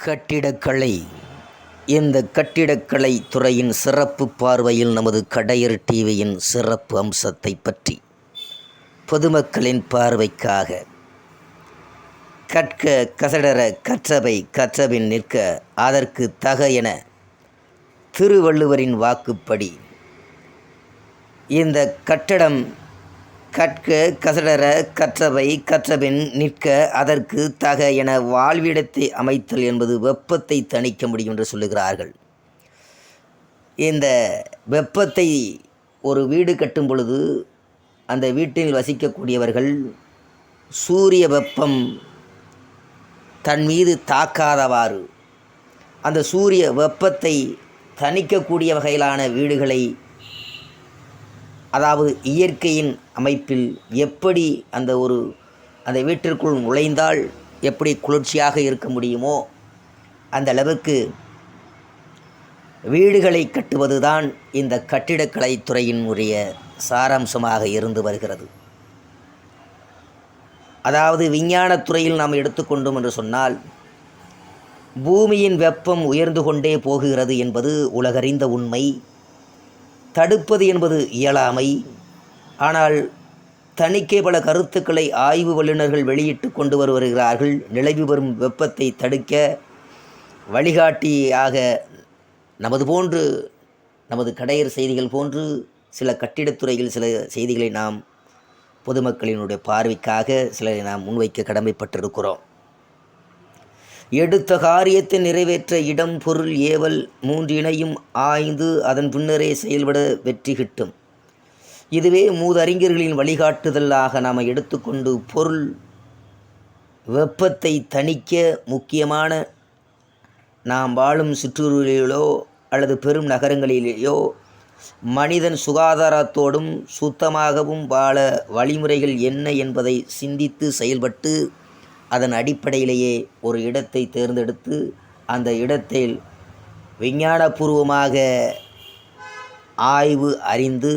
கட்டிடக்கலை. இந்த கட்டிடக்கலை துறையின் சிறப்பு பார்வையில் நமது கடையர் டிவியின் சிறப்பு அம்சத்தை பற்றி பொதுமக்களின் பார்வைக்காக கற்க கசடர கற்றவை கற்றபின் நிற்க அதற்கு தக என திருவள்ளுவரின் வாக்குப்படி இந்த கட்டடம் கற்க கசடர கற்றவை கற்றபின் நிற்க அதற்கு தக என வாழ்விடத்தை அமைத்தல் என்பது வெப்பத்தை தணிக்க முடியும் என்று சொல்லுகிறார்கள். இந்த வெப்பத்தை ஒரு வீடு கட்டும் பொழுது அந்த வீட்டில் வசிக்கக்கூடியவர்கள் சூரிய வெப்பம் தன் மீது தாக்காதவாறு அந்த சூரிய வெப்பத்தை தணிக்கக்கூடிய வகையிலான வீடுகளை அதாவது இயற்கையின் அமைப்பில் எப்படி அந்த ஒரு அந்த வீட்டிற்குள் நுழைந்தால் எப்படி குளிர்ச்சியாக இருக்க முடியுமோ அந்த அளவுக்கு வீடுகளை கட்டுவதுதான் இந்த கட்டிடக்கலை துறையின் உரிய சாராம்சமாக இருந்து வருகிறது. அதாவது விஞ்ஞானத்துறையில் நாம் எடுத்துக்கொண்டோம் என்று சொன்னால் பூமியின் வெப்பம் உயர்ந்து கொண்டே போகுகிறது என்பது உலகறிந்த உண்மை. தடுப்பது என்பது இயலாமை. ஆனால் தணிக்கை பல கருத்துக்களை ஆய்வு வல்லுநர்கள் வெளியிட்டு கொண்டு வரு வருகிறார்கள். நிலவி வரும் வெப்பத்தை தடுக்க வழிகாட்டியாக நமது போன்று நமது கடையர் செய்திகள் போன்று சில கட்டிடத்துறையில் சில செய்திகளை நாம் பொதுமக்களினுடைய பார்வைக்காக சிலரை நாம் முன்வைக்க கடமைப்பட்டிருக்கிறோம். எடுத்த காரியத்தை நிறைவேற்ற இடம் பொருள் ஏவல் மூன்றினையும் ஆய்ந்து அதன் பின்னரே செயல்பட வெற்றி கிட்டும். இதுவே மூதறிஞர்களின் வழிகாட்டுதலாக நாம் எடுத்துக்கொண்டு பொருள் வெப்பத்தை தணிக்க முக்கியமான நாம் வாழும் சிற்றூர்களிலோ அல்லது பெரும் நகரங்களிலேயோ மனிதன் சுகாதாரத்தோடும் சுத்தமாகவும் வாழ வழிமுறைகள் என்ன என்பதை சிந்தித்து செயல்பட்டு அதன் அடிப்படையிலேயே ஒரு இடத்தை தேர்ந்தெடுத்து அந்த இடத்தில் விஞ்ஞானபூர்வமாக ஆய்வு அறிந்து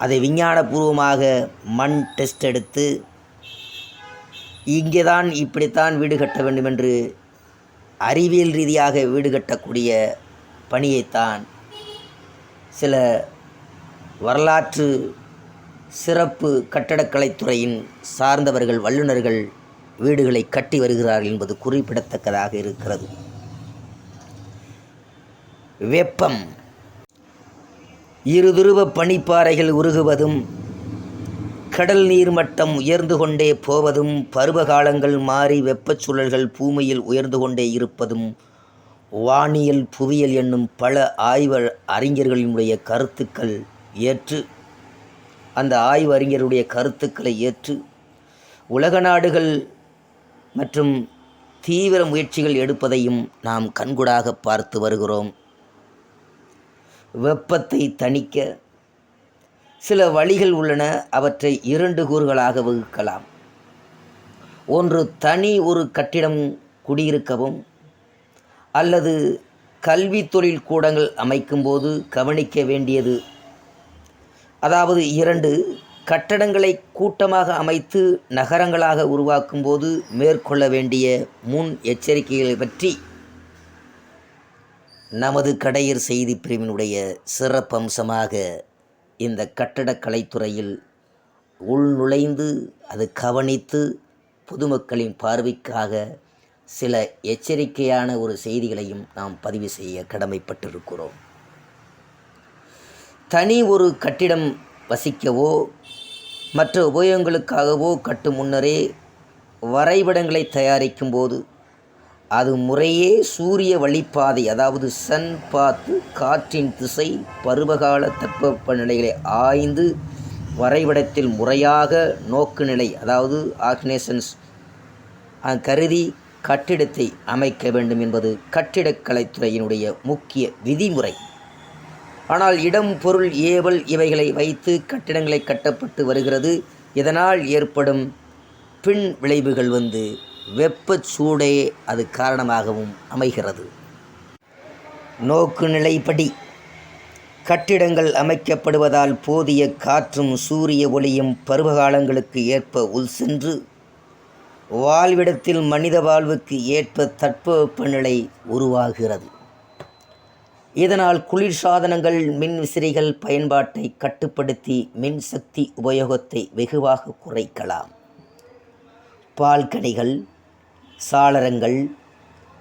அதை விஞ்ஞானபூர்வமாக மண் டெஸ்ட் எடுத்து இங்கே தான் இப்படித்தான் வீடு கட்ட வேண்டும் என்று அறிவியல் ரீதியாக வீடு கட்டக்கூடிய பணியைத்தான் சில வரலாற்று சிறப்பு கட்டடக்கலைத்துறையின் சார்ந்தவர்கள் வல்லுநர்கள் வீடுகளை கட்டி வருகிறார்கள் என்பது குறிப்பிடத்தக்கதாக இருக்கிறது. வெப்பம். இருதுருவ பனிப்பாறைகள் உருகுவதும் கடல் நீர் மட்டம் உயர்ந்து கொண்டே போவதும் பருவகாலங்கள் மாறி வெப்பச்சூழல்கள் பூமியில் உயர்ந்து கொண்டே இருப்பதும் வானியல் புவியியல் என்னும் பல ஆய்வு அறிஞர்களினுடைய கருத்துக்கள் ஏற்று அந்த ஆய்வறிஞருடைய கருத்துக்களை ஏற்று உலக நாடுகள் மற்றும் தீவிர முயற்சிகள் எடுப்பதையும் நாம் கண்கூடாக பார்த்து வருகிறோம். வெப்பத்தை தணிக்க சில வழிகள் உள்ளன. அவற்றை இரண்டு கூறுகளாக வகுக்கலாம். ஒன்று தனி ஒரு கட்டிடம் குடியிருக்கவும் அல்லது கல்வி தொழில் கூடங்கள் அமைக்கும்போது கவனிக்க வேண்டியது அதாவது இரண்டு கட்டடங்களை கூட்டமாக அமைத்து நகரங்களாக உருவாக்கும் போது மேற்கொள்ள வேண்டிய முன் எச்சரிக்கைகளை பற்றி நமது கடையர் செய்தி பிரிவினுடைய சிறப்பம்சமாக இந்த கட்டடக்கலைத்துறையில் உள்நுழைந்து அது கவனித்து பொதுமக்களின் பார்வைக்காக சில எச்சரிக்கையான ஒரு செய்திகளையும் நாம் பதிவு செய்ய கடமைப்பட்டிருக்கிறோம். தனி ஒரு கட்டிடம் வசிக்கவோ மற்ற உபயோகங்களுக்காகவோ கட்டும் முன்னரே வரைபடங்களை தயாரிக்கும் போது அது முறையே சூரிய வழிப்பாதை அதாவது சன் பார்த்து காற்றின் திசை பருவகால தட்பவெப்ப நிலைகளை ஆய்ந்து வரைபடத்தில் முறையாக நோக்குநிலை அதாவது ஆக்னேஷன்ஸ் கருதி கட்டிடத்தை அமைக்க வேண்டும் என்பது கட்டிடக்கலைத்துறையினுடைய முக்கிய விதிமுறை. ஆனால் இடம் பொருள் ஏவல் இவைகளை வைத்து கட்டிடங்களை கட்டப்பட்டு வருகிறது. இதனால் ஏற்படும் பின் விளைவுகள் வந்து வெப்பச் சூடே அது காரணமாகவும் அமைகிறது. நோக்கு நிலைப்படி கட்டிடங்கள் அமைக்கப்படுவதால் போதிய காற்றும் சூரிய ஒளியும் பருவகாலங்களுக்கு ஏற்ப உள் சென்று வாழ்விடத்தில் மனித வாழ்வுக்கு ஏற்ப தட்பவெப்பநிலை உருவாகிறது. இதனால் குளிர் சாதனங்கள் மின் விசிறிகள் பயன்பாட்டை கட்டுப்படுத்தி மின்சக்தி உபயோகத்தை வெகுவாக குறைக்கலாம். பால்கனிகள் சாளரங்கள்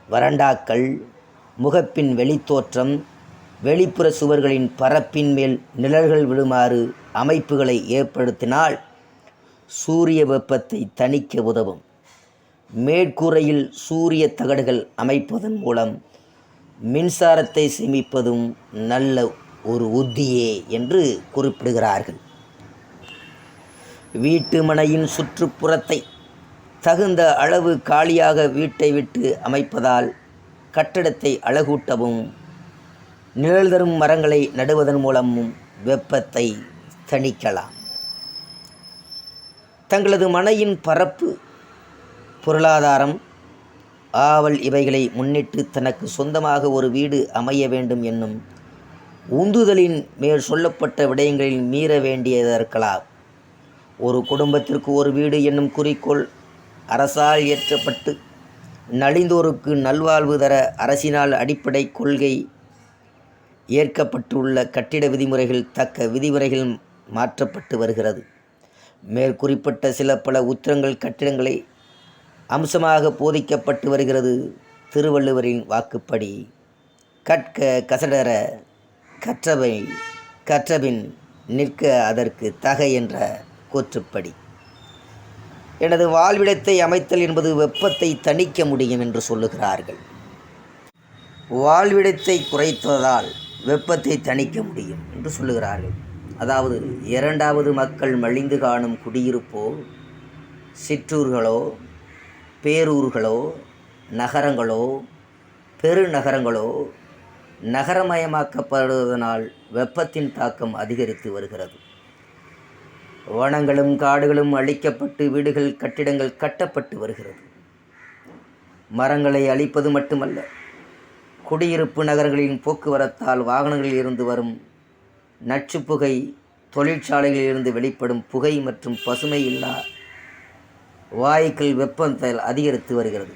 வறண்டாக்கள் முகப்பின் வெளித்தோற்றம் வெளிப்புற சுவர்களின் பரப்பின் மேல் நிழல்கள் விழுமாறு அமைப்புகளை ஏற்படுத்தினால் சூரிய வெப்பத்தை தணிக்க உதவும். மேற்கூரையில் சூரிய தகடுகள் அமைப்பதன் மூலம் மின்சாரத்தை சேமிப்பதும் நல்ல ஒரு உத்தியே என்று குறிப்பிடுகிறார்கள். வீட்டு மனையின் சுற்றுப்புறத்தை தகுந்த அளவு காலியாக வீட்டை விட்டு அமைப்பதால் கட்டடத்தை அழகூட்டவும் நிழல் தரும் மரங்களை நடுவதன் மூலமும் வெப்பத்தை தணிக்கலாம். தங்களது மனையின் பரப்பு பொருளாதாரம் ஆவல் இவைகளை முன்னிட்டு தனக்கு சொந்தமாக ஒரு வீடு அமைய வேண்டும் என்னும் உந்துதலின் மேல் சொல்லப்பட்ட விடயங்களில் மீற வேண்டியதற்கலாம் ஒரு குடும்பத்திற்கு ஒரு வீடு என்னும் குறிக்கோள் அரசால் இயற்றப்பட்டு நலிந்தோருக்கு நல்வாழ்வு தர அரசினால் அடிப்படை கொள்கை ஏற்கப்பட்டுள்ள கட்டிட விதிமுறைகள் தக்க விதிமுறைகள் மாற்றப்பட்டு வருகிறது. மேற்குறிப்பிட்ட சில பல உத்திரங்கள் கட்டிடங்களை அம்சமாக போதிக்கப்பட்டு வருகிறது திருவள்ளுவரின் வாக்குப்படி. கற்க கசடர கற்றவை கற்றபின் நிற்க அதற்கு தகை என்ற கூற்றுப்படி. எனது வாழ்விடத்தை அமைத்தல் என்பது வெப்பத்தை தணிக்க முடியும் என்று சொல்லுகிறார்கள். வாழ்விடத்தை குறைத்ததால் வெப்பத்தை தணிக்க முடியும் என்று சொல்லுகிறார்கள். அதாவது இரண்டாவது மக்கள் மலிந்து காணும் குடியிருப்போ சிற்றூர்களோ பேரூர்களோ நகரங்களோ பெருநகரங்களோ நகரமயமாக்கப்படுவதனால் வெப்பத்தின் தாக்கம் அதிகரித்து வருகிறது. வனங்களும் காடுகளும் அழிக்கப்பட்டு வீடுகள் கட்டிடங்கள் கட்டப்பட்டு வருகிறது. மரங்களை அழிப்பது மட்டுமல்ல குடியிருப்பு நகரங்களின் போக்குவரத்தால் வாகனங்களில் இருந்து வரும் நச்சுப்புகை தொழிற்சாலைகளில் இருந்து வெளிப்படும் புகை மற்றும் பசுமை இல்லா வாயுக்கள் வெப்பத்தை அதிகரித்து வருகிறது.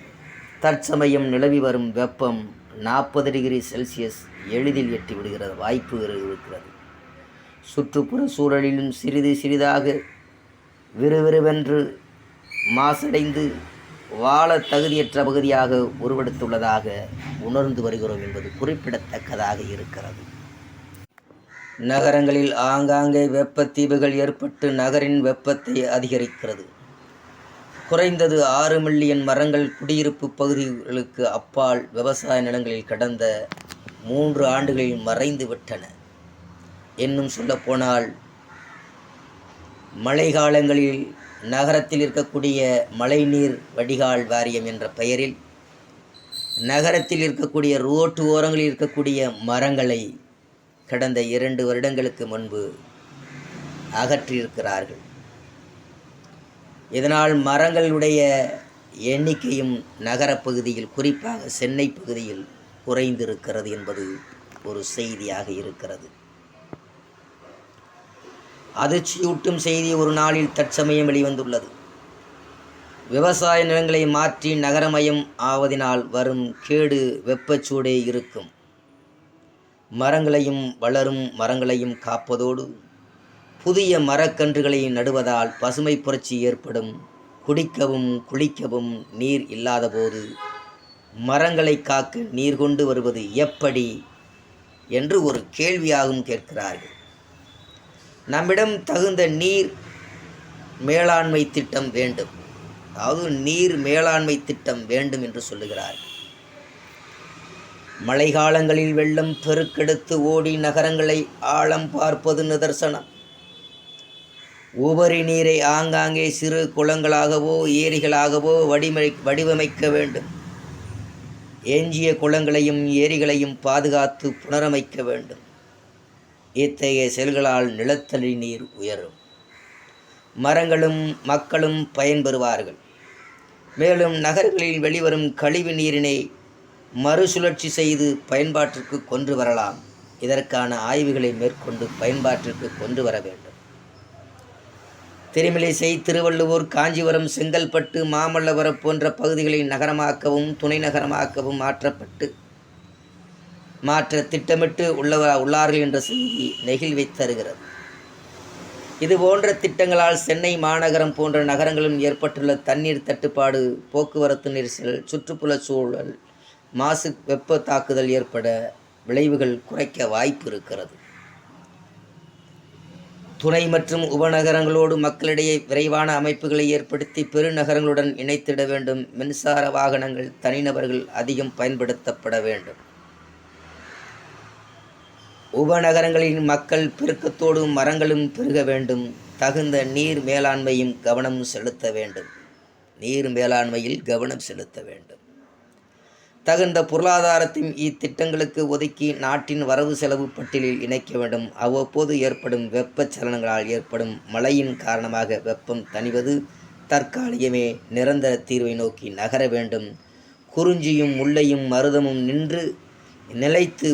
தற்சமயம் நிலவி வரும் வெப்பம் நாற்பது டிகிரி செல்சியஸ் எளிதில் எட்டி விடுகிறது வாய்ப்பு இருக்கிறது. சுற்றுப்புற சூழலிலும் சிறிது சிறிதாக விறுவிறுவென்று மாசடைந்து வாழ தகுதியற்ற பகுதியாக உருவெடுத்துள்ளதாக உணர்ந்து வருகிறோம் என்பது குறிப்பிடத்தக்கதாக இருக்கிறது. நகரங்களில் ஆங்காங்கே வெப்பத்தீவுகள் ஏற்பட்டு நகரின் வெப்பத்தை அதிகரிக்கிறது. குறைந்தது ஆறு மில்லியன் மரங்கள் குடியிருப்பு பகுதிகளுக்கு அப்பால் விவசாய நிலங்களில் கடந்த மூன்று ஆண்டுகளில் மறைந்து விட்டன. இன்னும் சொல்லப்போனால் மழைக்காலங்களில் நகரத்தில் இருக்கக்கூடிய மழைநீர் வடிகால் வாரியம் என்ற பெயரில் நகரத்தில் இருக்கக்கூடிய ரோட்டு ஓரங்களில் இருக்கக்கூடிய மரங்களை கடந்த இரண்டு வருடங்களுக்கு முன்பு அகற்றியிருக்கிறார்கள். இதனால் மரங்களுடைய எண்ணிக்கையும் நகரப்பகுதியில் குறிப்பாக சென்னை பகுதியில் குறைந்திருக்கிறது என்பது ஒரு செய்தியாக இருக்கிறது. அதிர்ச்சியூட்டும் செய்தி ஒரு நாளில் தற்சமயம் வெளிவந்துள்ளது. விவசாய நிலங்களை மாற்றி நகரமயம் ஆவதினால் வரும் கேடு வெப்பச்சூடே இருக்கும். மரங்களையும் வளரும் மரங்களையும் காப்பதோடு புதிய மரக்கன்றுகளை நடுவதால் பசுமை புரட்சி ஏற்படும். குடிக்கவும் குளிக்கவும் நீர் இல்லாதபோது மரங்களை காக்க நீர் கொண்டு வருவது எப்படி? என்று ஒரு கேள்வியாகவும் கேட்கிறார்கள். நம்மிடம் தகுந்த நீர் மேலாண்மை திட்டம் வேண்டும். அதாவது நீர் மேலாண்மை திட்டம் வேண்டும் என்று சொல்லுகிறார் மழைக்காலங்களில் வெள்ளம் பெருக்கெடுத்து ஓடி நகரங்களை ஆழம் பார்ப்பது நிதர்சனம். உபரி நீரை ஆங்காங்கே சிறு குளங்களாகவோ ஏரிகளாகவோ வடிமை வடிவமைக்க வேண்டும். எஞ்சிய குளங்களையும் ஏரிகளையும் பாதுகாத்து புனரமைக்க வேண்டும். இத்தகைய செயல்களால் நிலத்தடி நீர் உயரும். மரங்களும் மக்களும் பயன்பெறுவார்கள். மேலும் நகர்களில் வெளிவரும் கழிவு நீரினை மறுசுழற்சி செய்து பயன்பாட்டிற்கு கொண்டு வரலாம். இதற்கான ஆய்வுகளை மேற்கொண்டு பயன்பாட்டிற்கு கொண்டு வர வேண்டும். திருமிலிசை திருவள்ளுவர் காஞ்சிபுரம் செங்கல்பட்டு மாமல்லபுரம் போன்ற பகுதிகளை நகரமாக்கவும் துணை நகரமாக்கவும் மாற்றப்பட்டு மாற்ற திட்டமிட்டு உள்ளவா உள்ளார்கள் என்ற செய்தி நெகிழ்வை தருகிறது. இது போன்ற திட்டங்களால் சென்னை மாநகரம் போன்ற நகரங்களிலும் ஏற்பட்டுள்ள தண்ணீர் தட்டுப்பாடு போக்குவரத்து நெரிசல் சுற்றுப்புற சூழல் மாசு வெப்ப தாக்குதல் ஏற்பட விளைவுகள் குறைக்க வாய்ப்பு இருக்கிறது. துணை மற்றும் உபநகரங்களோடு மக்களிடையே விரைவான அமைப்புகளை ஏற்படுத்தி பெருநகரங்களுடன் இணைத்திட வேண்டும். மின்சார வாகனங்கள் தனிநபர்கள் அதிகம் பயன்படுத்தப்பட வேண்டும். உபநகரங்களின் மக்கள் பெருக்கத்தோடும் மரங்களும் பெருக வேண்டும். தகுந்த நீர் மேலாண்மையும் கவனம் செலுத்த வேண்டும். நீர் மேலாண்மையில் கவனம் செலுத்த வேண்டும். தகுந்த பொருளாதாரத்தையும் இத்திட்டங்களுக்கு ஒதுக்கி நாட்டின் வரவு செலவு பட்டியலில் இணைக்க வேண்டும். அவ்வப்போது ஏற்படும் வெப்பச்சலனங்களால் ஏற்படும் மழையின் காரணமாக வெப்பம் தணிவது தற்காலிகமே நிரந்தர தீர்வை நோக்கி நகர வேண்டும். குறிஞ்சியும் முல்லையும் மருதமும் நின்று நிலைத்து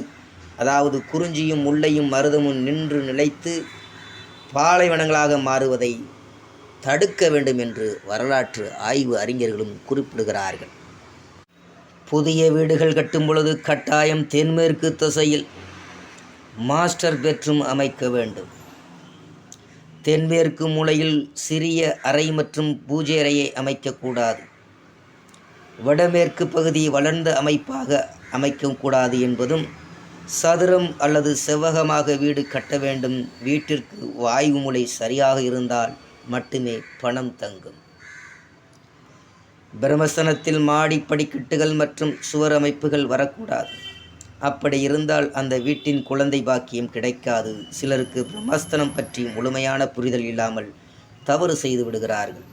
அதாவது குறிஞ்சியும் முல்லையும் மருதமும் நின்று நிலைத்து பாலைவனங்களாக மாறுவதை தடுக்க வேண்டும் என்று வரலாற்று ஆய்வு அறிஞர்களும் குறிப்பிடுகிறார்கள். புதிய வீடுகள் கட்டும் பொழுது கட்டாயம் தென்மேற்கு திசையில் மாஸ்டர் பெட்ரூம் அமைக்க வேண்டும். தென்மேற்கு மூலையில் சிறிய அறை மற்றும் பூஜை அறையை அமைக்கக்கூடாது வடமேற்கு பகுதி வளர்ந்த அமைப்பாக அமைக்கக்கூடாது என்பதும் சதுரம் அல்லது செவ்வகமாக வீடு கட்ட வேண்டும். வீட்டிற்கு வாயு முறை சரியாக இருந்தால் மட்டுமே பணம் தங்கும். பிரமசனத்தில் மாடி படிக்கட்டுகள் மற்றும் சுவர் அமைப்புகள் வரக்கூடாது. அப்படி இருந்தால் அந்த வீட்டின் குழந்தை பாக்கியம் கிடைக்காது. சிலருக்கு பிரம்மஸ்தனம் பற்றி முழுமையான புரிதல் இல்லாமல் தவறு செய்து விடுகிறார்கள்.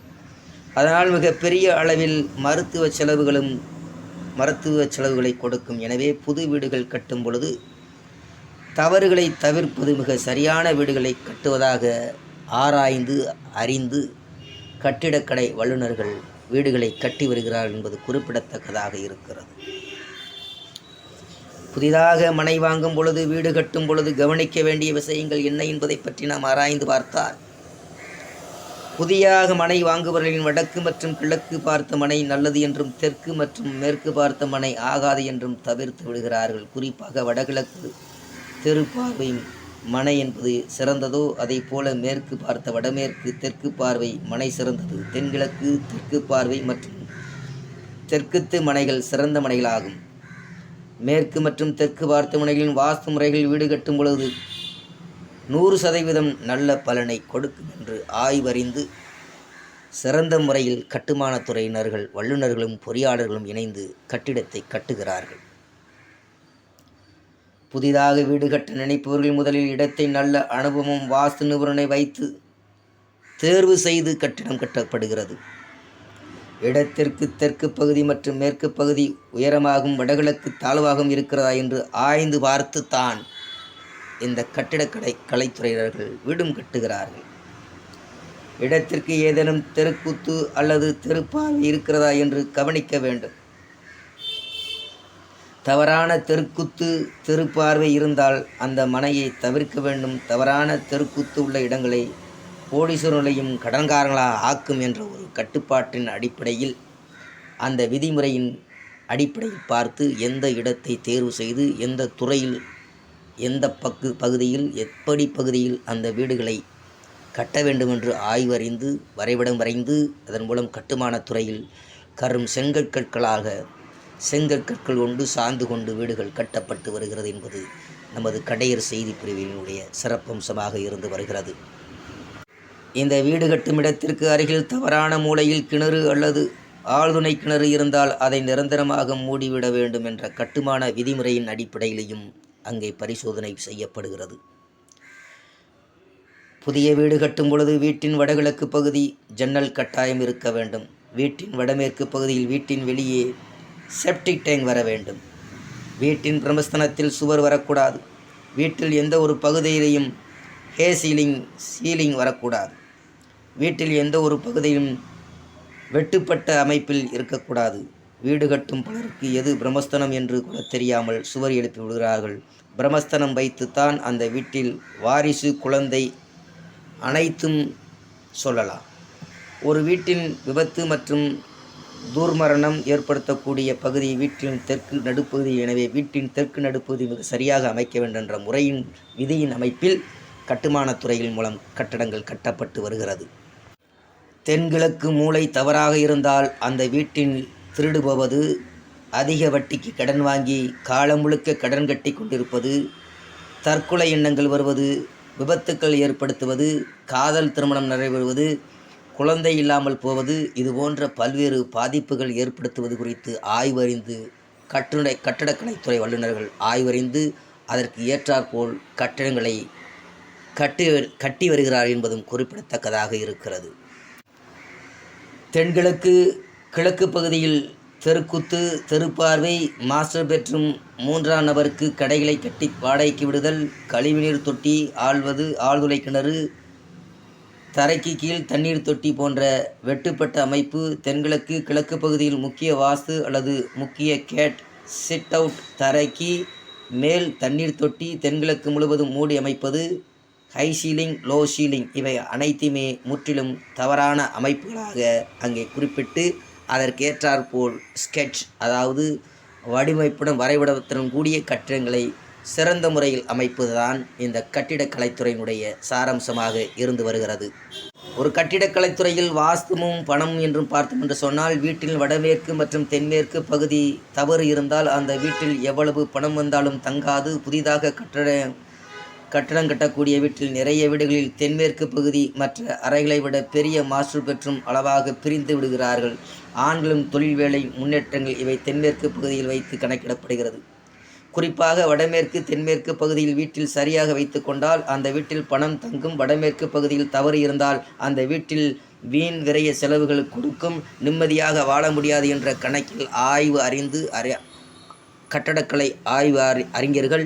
அதனால் மிகப்பெரிய அளவில் மருத்துவ செலவுகளும் மருத்துவ செலவுகளை கொடுக்கும். எனவே புது வீடுகள் கட்டும் பொழுது தவறுகளை தவிர்ப்பது மிக சரியான வீடுகளை கட்டுவதாக ஆராய்ந்து அறிந்து கட்டிடக்கலை வல்லுநர்கள் வீடுகளை கட்டி வருகிறார்கள் என்பது குறிப்பிடத்தக்கதாக இருக்கிறது. புதிதாக மனை வாங்கும் பொழுது வீடு கட்டும் பொழுது கவனிக்க வேண்டிய விஷயங்கள் என்ன என்பதை பற்றி நாம் ஆராய்ந்து பார்த்தால் புதியாக மனை வாங்குபவர்களின் வடக்கு மற்றும் கிழக்கு பார்த்த மனை நல்லது என்றும் தெற்கு மற்றும் மேற்கு பார்த்த மனை ஆகாது என்றும் தவிர்த்து விடுகிறார்கள். குறிப்பாக வடகிழக்கு தெருப்பார்வை மனை என்பது சிறந்ததோ? அதை போல மேற்கு பார்த்த வடமேற்கு தெற்கு பார்வை மனை சிறந்தது. தென்கிழக்கு தெற்கு பார்வை மற்றும் தெற்குத்து மனைகள் சிறந்த மனைகளாகும். மேற்கு மற்றும் தெற்கு பார்த்த மனைகளின் வாஸ்து முறைகள் வீடு கட்டும் பொழுது நூறு சதவீதம் நல்ல பலனை கொடுக்கும் என்று ஆய்வறிந்து சிறந்த முறையில் கட்டுமானத் துறையினர்கள் வல்லுநர்களும் பொறியாளர்களும் இணைந்து கட்டிடத்தை கட்டுகிறார்கள். புதிதாக வீடு கட்ட நினைப்பவர்கள் முதலில் இடத்தை நல்ல அனுபவம் வாஸ்து நிபுணனை வைத்து தேர்வு செய்து கட்டிடம் கட்டப்படுகிறது. இடத்திற்கு தெற்கு பகுதி மற்றும் மேற்கு பகுதி உயரமாகவும் வடகிழக்கு தாழ்வாகவும் இருக்கிறதா என்று ஆய்ந்து பார்த்து தான் இந்த கட்டிடக்கலை கலைத்துறையினர்கள் வீடும் கட்டுகிறார்கள். இடத்திற்கு ஏதேனும் தெருக்கூத்து அல்லது தெருப்பால் இருக்கிறதா என்று கவனிக்க வேண்டும். தவறான தெருக்குத்து தெருப்பார்வை இருந்தால் அந்த மனையை தவிர்க்க வேண்டும். தவறான தெருக்குத்து உள்ள இடங்களை கோடீஸ்வரர்களையும் கடன்காரங்களாக ஆக்கும் என்ற ஒரு கட்டுப்பாட்டின் அடிப்படையில் அந்த விதிமுறையின் அடிப்படையில் பார்த்து எந்த இடத்தை தேர்வு செய்து எந்த துறையில் எந்த பக்கு பகுதியில் எப்படி பகுதியில் அந்த வீடுகளை கட்ட வேண்டும் என்று ஆய்வறிந்து வரைபடம் வரைந்து அதன் மூலம் கட்டுமானத் துறையில் கரும் செங்கற்கற்களாக செங்கற்கற்கள் கொண்டு சார்ந்து கொண்டு வீடுகள் கட்டப்பட்டு வருகிறது என்பது நமது கடையர் செய்தி பிரிவினுடைய சிறப்பம்சமாக இருந்து வருகிறது. இந்த வீடு கட்டும் இடத்திற்கு அருகில் தவறான மூலையில் கிணறு அல்லது ஆழ்துணை கிணறு இருந்தால் அதை நிரந்தரமாக மூடிவிட வேண்டும் என்ற கட்டுமான விதிமுறையின் அடிப்படையிலையும் அங்கே பரிசோதனை செய்யப்படுகிறது. புதிய வீடு கட்டும் பொழுது வீட்டின் வடகிழக்கு பகுதி ஜன்னல் கட்டாயம் இருக்க வேண்டும். வீட்டின் வடமேற்கு பகுதியில் வீட்டின் வெளியே செப்டிக் டேங்க் வர வேண்டும். வீட்டின் பிரமஸ்தனத்தில் சுவர் வரக்கூடாது. வீட்டில் எந்த ஒரு பகுதியிலையும் ஹே சீலிங் சீலிங் வரக்கூடாது. வீட்டில் எந்த ஒரு பகுதியிலும் வெட்டுப்பட்ட அமைப்பில் இருக்கக்கூடாது. வீடு கட்டும் பலருக்கு எது பிரம்மஸ்தனம் என்று கூட தெரியாமல் சுவர் எழுப்பி விடுகிறார்கள். பிரம்மஸ்தனம் வைத்துத்தான் அந்த வீட்டில் வாரிசு குழந்தை அனைத்தும் சொல்லலாம். ஒரு வீட்டின் விபத்து மற்றும் தூர்மரணம் ஏற்படுத்தக்கூடிய பகுதி வீட்டின் தெற்கு நடுப்பகுதி. எனவே வீட்டின் தெற்கு நடுப்பகுதி மிக சரியாக அமைக்க வேண்டும் என்ற முறையின் விதியின் அமைப்பில் கட்டுமானத் துறையின் மூலம் கட்டடங்கள் கட்டப்பட்டு வருகிறது. தென்கிழக்கு மூளை தவறாக இருந்தால் அந்த வீட்டின் திருடுபவது அதிக வட்டிக்கு கடன் வாங்கி காலம் முழுக்க கடன் கட்டி கொண்டிருப்பது தற்கொலை எண்ணங்கள் வருவது விபத்துக்கள் ஏற்படுத்துவது காதல் திருமணம் நடைபெறுவது குழந்தை இல்லாமல் போவது இதுபோன்ற பல்வேறு பாதிப்புகள் ஏற்படுத்துவது குறித்து ஆய்வறிந்து கட்டுரை கட்டடக்கலைத்துறை வல்லுநர்கள் ஆய்வறிந்து அதற்கு ஏற்றாற்போல் கட்டிடங்களை கட்டி கட்டி வருகிறார் என்பதும் குறிப்பிடத்தக்கதாக இருக்கிறது. தென்கிழக்கு கிழக்கு பகுதியில் தெருக்குத்து தெருப்பார்வை மாஸ்டர் பெட்ரூம் மூன்றாம் நபருக்கு கடைகளை கட்டி வாடகைக்கு விடுதல் கழிவுநீர் தொட்டி ஆழ்வது ஆழ்துளை கிணறு தரைக்கு கீழ் தண்ணீர் தொட்டி போன்ற வெட்டுப்பட்ட அமைப்பு தென்கிழக்கு கிழக்கு பகுதியில் முக்கிய வாஸ்து அல்லது முக்கிய கேட் சிட் அவுட் தரைக்கு மேல் தண்ணீர் தொட்டி தென்கிழக்கு முழுவதும் மூடி அமைப்பது ஹை சீலிங் லோ சீலிங் இவை அனைத்துமே முற்றிலும் தவறான அமைப்புகளாக அங்கே குறிப்பிட்டு அதற்கேற்றாற்போல் ஸ்கெட்ச் அதாவது வடிவமைப்புடன் வரைபடத்துடன் கூடிய கட்டிடங்களை சிறந்த முறையில் அமைப்பதுதான் இந்த கட்டிடக்கலைத்துறையினுடைய சாரம்சமாக இருந்து வருகிறது. ஒரு கட்டிடக்கலைத்துறையில் வாஸ்துமும் பணம் என்றும் பார்த்தோம் என்று சொன்னால் வீட்டில் வடமேற்கு மற்றும் தென்மேற்கு பகுதி தவறு இருந்தால் அந்த வீட்டில் எவ்வளவு பணம் வந்தாலும் தங்காது. புதிதாக கட்டட கட்டடம் கட்டக்கூடிய வீட்டில் நிறைய வீடுகளில் தென்மேற்கு பகுதி மற்ற அறைகளை விட பெரிய மாஸ்டர் பெற்றும் அளவாக பிரிந்து விடுகிறார்கள். ஆண்களும் தொழில் வேலை முன்னேற்றங்கள் இவை தென்மேற்கு பகுதியில் வைத்து கணக்கிடப்படுகிறது. குறிப்பாக வடமேற்கு தென்மேற்கு பகுதியில் வீட்டில் சரியாக வைத்து கொண்டால் அந்த வீட்டில் பணம் தங்கும் வடமேற்கு பகுதியில் தவறு இருந்தால் அந்த வீட்டில் வீண் விரைய செலவுகள் கொடுக்கும். நிம்மதியாக வாழ முடியாது என்ற கணக்கில் ஆய்வு அறிந்து அறி கட்டடக்கலை ஆய்வு அறி அறிஞர்கள்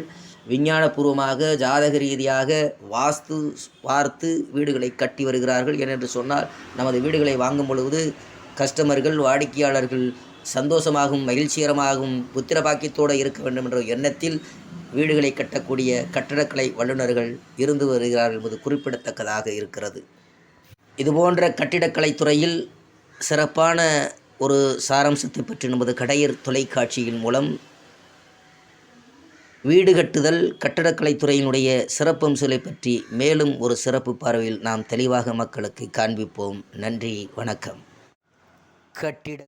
விஞ்ஞானபூர்வமாக ஜாதக ரீதியாக வாஸ்து பார்த்து வீடுகளை கட்டி வருகிறார்கள். ஏனென்று சொன்னால் நமது வீடுகளை வாங்கும் பொழுது கஸ்டமர்கள் வாடிக்கையாளர்கள் சந்தோஷமாகவும் மகிழ்ச்சிகரமாகவும் புத்திர பாக்கியத்தோடு இருக்க வேண்டும் என்ற எண்ணத்தில் வீடுகளை கட்டக்கூடிய கட்டடக்கலை வல்லுநர்கள் இருந்து வருகிறார்கள் என்பது குறிப்பிடத்தக்கதாக இருக்கிறது. இதுபோன்ற கட்டிடக்கலைத் துறையில் சிறப்பான ஒரு சாராம்சத்தை பற்றி நமது கடையர் தொலைக்காட்சியின் மூலம் வீடு கட்டுதல் கட்டடக்கலைத்துறையினுடைய சிறப்பம்சங்களை பற்றி மேலும் ஒரு சிறப்பு பார்வையில் நாம் தெளிவாக மக்களுக்கு காண்பிப்போம். நன்றி வணக்கம். கட்டிட